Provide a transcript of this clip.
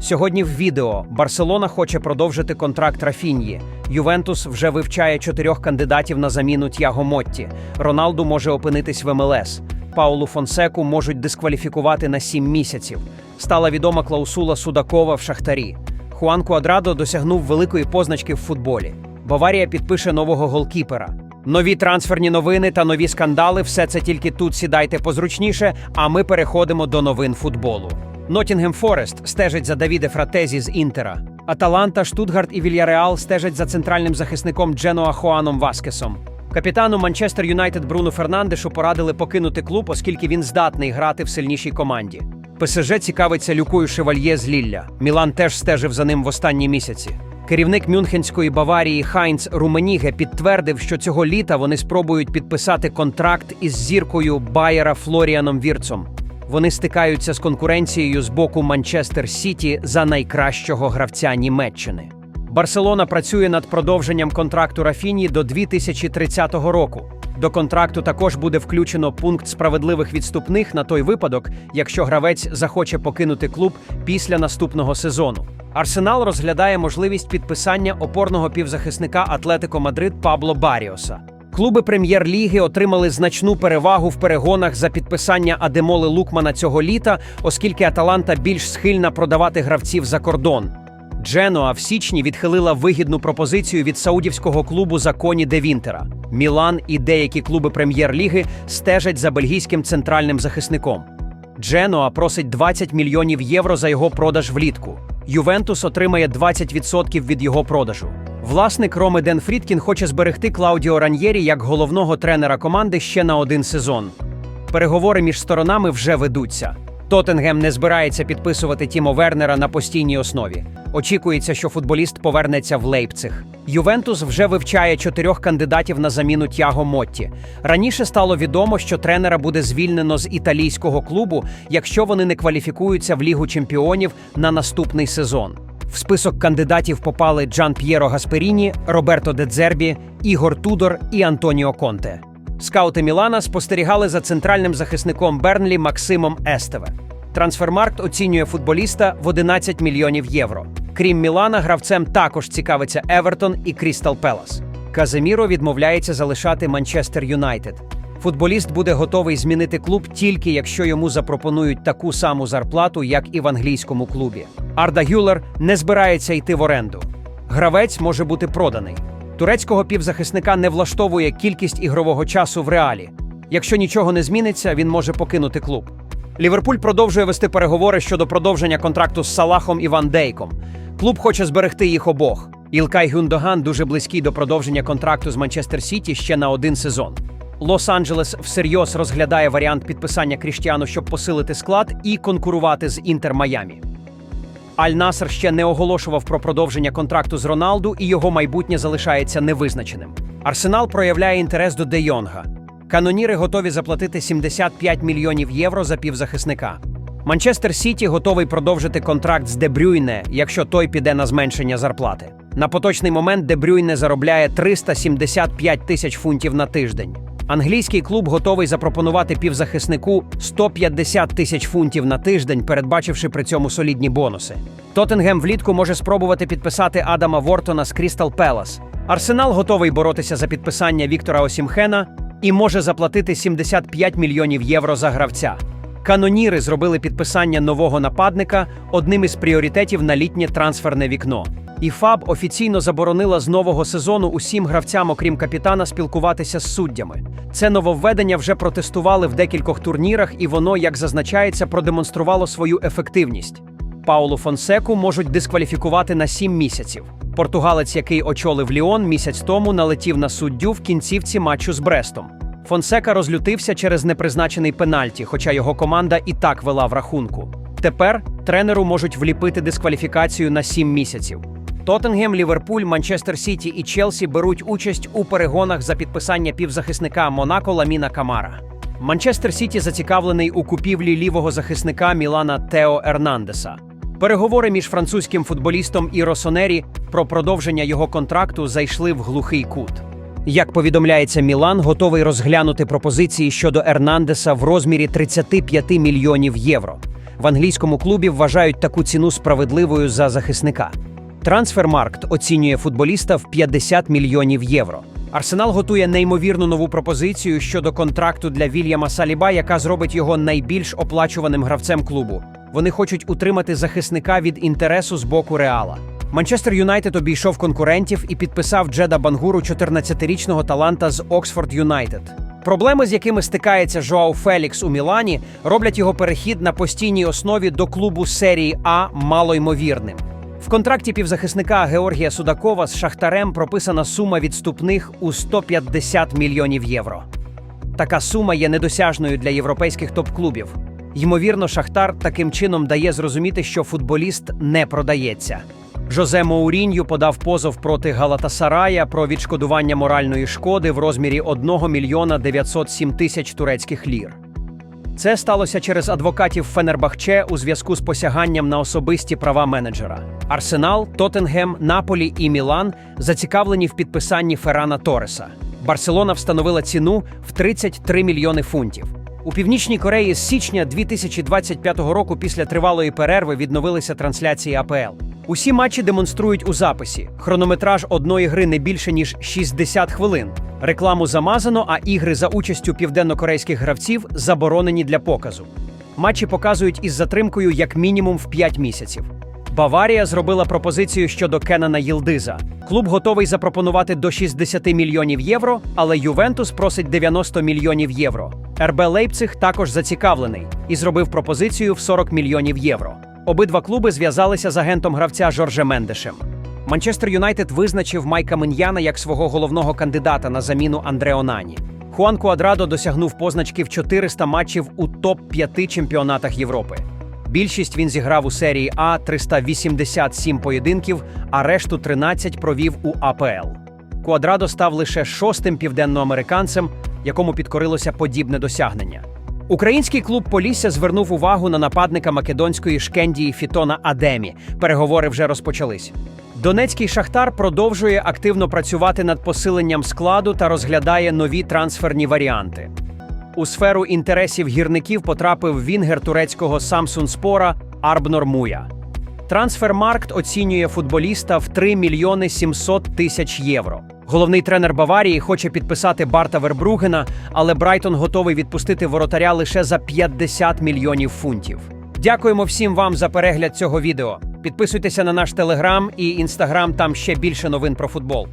Сьогодні в відео Барселона хоче продовжити контракт Рафіньї. Ювентус вже вивчає чотирьох кандидатів на заміну Тяго Мотті. Роналду може опинитись в МЛС. Паулу Фонсеку можуть дискваліфікувати на сім місяців. Стала відома клаусула Судакова в Шахтарі. Хуан Куадрадо досягнув великої позначки в футболі. Баварія підпише нового голкіпера. Нові трансферні новини та нові скандали все це тільки тут сідайте позручніше, а ми переходимо до новин футболу. Нотінгем Форест стежить за Давіде Фратезі з Інтера. Аталанта, Штутгарт і Вільяреал стежать за центральним захисником Дженоа Хоаном Васкесом. Капітану Манчестер Юнайтед Бруну Фернандешу порадили покинути клуб, оскільки він здатний грати в сильнішій команді. ПСЖ цікавиться Люкою Шевальє з Лілля. Мілан теж стежив за ним в останні місяці. Керівник Мюнхенської Баварії Хайнц Руменіге підтвердив, що цього літа вони спробують підписати контракт із зіркою Байера Флоріаном Вірцом. Вони стикаються з конкуренцією з боку Манчестер Сіті за найкращого гравця Німеччини. Барселона працює над продовженням контракту Рафіні до 2030 року. До контракту також буде включено пункт справедливих відступних на той випадок, якщо гравець захоче покинути клуб після наступного сезону. Арсенал розглядає можливість підписання опорного півзахисника Атлетико Мадрид Пабло Баріоса. Клуби прем'єр-ліги отримали значну перевагу в перегонах за підписання Адемоли Лукмана цього літа, оскільки Аталанта більш схильна продавати гравців за кордон. Дженоа в січні відхилила вигідну пропозицію від саудівського клубу Законі де Вінтера. Мілан і деякі клуби прем'єр-ліги стежать за бельгійським центральним захисником. Дженоа просить 20 мільйонів євро за його продаж влітку. Ювентус отримає 20% від його продажу. Власник Роми Ден Фрідкін хоче зберегти Клаудіо Раньєрі як головного тренера команди ще на один сезон. Переговори між сторонами вже ведуться. Тоттенгем не збирається підписувати Тімо Вернера на постійній основі. Очікується, що футболіст повернеться в Лейпциг. Ювентус вже вивчає чотирьох кандидатів на заміну Тяго Мотті. Раніше стало відомо, що тренера буде звільнено з італійського клубу, якщо вони не кваліфікуються в Лігу чемпіонів на наступний сезон. В список кандидатів попали Джан П'єро Гасперіні, Роберто Дедзербі, Ігор Тудор і Антоніо Конте. Скаути Мілана спостерігали за центральним захисником Бернлі Максимом Естеве. Трансфермаркт оцінює футболіста в 11 мільйонів євро. Крім Мілана, гравцем також цікавиться Евертон і Крістал Пелас. Каземіро відмовляється залишати Манчестер Юнайтед. Футболіст буде готовий змінити клуб тільки якщо йому запропонують таку саму зарплату, як і в англійському клубі. Арда Гюлер не збирається йти в оренду. Гравець може бути проданий. Турецького півзахисника не влаштовує кількість ігрового часу в реалі. Якщо нічого не зміниться, він може покинути клуб. Ліверпуль продовжує вести переговори щодо продовження контракту з Салахом і Ван Дейком. Клуб хоче зберегти їх обох. Ілкай Гюндоган дуже близький до продовження контракту з Манчестер Сіті ще на один сезон. Лос-Анджелес всерйоз розглядає варіант підписання Кріштіану, щоб посилити склад і конкурувати з Інтер Майамі. Аль-Наср ще не оголошував про продовження контракту з Роналду, і його майбутнє залишається невизначеним. Арсенал проявляє інтерес до Де Йонга. Каноніри готові заплатити 75 мільйонів євро за півзахисника. Манчестер Сіті готовий продовжити контракт з Де Брюйне, якщо той піде на зменшення зарплати. На поточний момент Де Брюйне заробляє 375 тисяч фунтів на тиждень. Англійський клуб готовий запропонувати півзахиснику 150 тисяч фунтів на тиждень, передбачивши при цьому солідні бонуси. Тоттенгем влітку може спробувати підписати Адама Вортона з Крістал Пелас. Арсенал готовий боротися за підписання Віктора Осімхена і може заплатити 75 мільйонів євро за гравця. Каноніри зробили підписання нового нападника одним із пріоритетів на літнє трансферне вікно. І ФАБ офіційно заборонила з нового сезону усім гравцям, окрім капітана, спілкуватися з суддями. Це нововведення вже протестували в декількох турнірах, і воно, як зазначається, продемонструвало свою ефективність. Паулу Фонсеку можуть дискваліфікувати на сім місяців. Португалець, який очолив Ліон місяць тому, налетів на суддю в кінцівці матчу з Брестом. Фонсека розлютився через непризначений пенальті, хоча його команда і так вела в рахунку. Тепер тренеру можуть вліпити дискваліфікацію на сім місяців. Тоттенгем, Ліверпуль, Манчестер Сіті і Челсі беруть участь у перегонах за підписання півзахисника Монако Ламіна Камара. Манчестер Сіті зацікавлений у купівлі лівого захисника Мілана Тео Ернандеса. Переговори між французьким футболістом і Росонері про продовження його контракту зайшли в глухий кут. Як повідомляється, Мілан готовий розглянути пропозиції щодо Ернандеса в розмірі 35 мільйонів євро. В англійському клубі вважають таку ціну справедливою за захисника. Трансфермаркт оцінює футболіста в 50 мільйонів євро. Арсенал готує неймовірну нову пропозицію щодо контракту для Вільяма Саліба, яка зробить його найбільш оплачуваним гравцем клубу. Вони хочуть утримати захисника від інтересу з боку Реала. Манчестер Юнайтед обійшов конкурентів і підписав Джеда Бангуру 14-річного таланта з Оксфорд Юнайтед. Проблеми, з якими стикається Жоау Фелікс у Мілані, роблять його перехід на постійній основі до клубу серії А малоймовірним. В контракті півзахисника Георгія Судакова з Шахтарем прописана сума відступних у 150 мільйонів євро. Така сума є недосяжною для європейських топ-клубів. Ймовірно, Шахтар таким чином дає зрозуміти, що футболіст не продається. Жозе Моурінью подав позов проти Галатасарая про відшкодування моральної шкоди в розмірі 1 мільйона 907 тисяч турецьких лір. Це сталося через адвокатів Фенербахче у зв'язку з посяганням на особисті права менеджера. Арсенал, Тоттенгем, Наполі і Мілан зацікавлені в підписанні Феррана Тореса. Барселона встановила ціну в 33 мільйони фунтів. У північній Кореї з січня 2025 року після тривалої перерви відновилися трансляції АПЛ. Усі матчі демонструють у записі. Хронометраж одної гри не більше ніж 60 хвилин. Рекламу замазано, а ігри за участю південнокорейських гравців заборонені для показу. Матчі показують із затримкою як мінімум в 5 місяців. Баварія зробила пропозицію щодо Кенана Їлдиза. Клуб готовий запропонувати до 60 мільйонів євро, але Ювентус просить 90 мільйонів євро. РБ Лейпциг також зацікавлений і зробив пропозицію в 40 мільйонів євро. Обидва клуби зв'язалися з агентом гравця Жорже Мендешем. Манчестер Юнайтед визначив Майка Миньяна як свого головного кандидата на заміну Андре Онані. Хуан Куадрадо досягнув позначки в 400 матчів у топ-5 чемпіонатах Європи. Більшість він зіграв у серії А 387 поєдинків, а решту 13 провів у АПЛ. Куадрадо став лише шостим південноамериканцем, якому підкорилося подібне досягнення. Український клуб Полісся звернув увагу на нападника македонської шкендії Фітона Адемі. Переговори вже розпочались. Донецький шахтар продовжує активно працювати над посиленням складу та розглядає нові трансферні варіанти. У сферу інтересів гірників потрапив вінгер турецького Самсун Спора Арбнор Муя. Трансфермаркт оцінює футболіста в 3 мільйони 700 тисяч євро. Головний тренер Баварії хоче підписати Барта Вербругена, але Брайтон готовий відпустити воротаря лише за 50 мільйонів фунтів. Дякуємо всім вам за перегляд цього відео. Підписуйтеся на наш телеграм і інстаграм, там ще більше новин про футбол.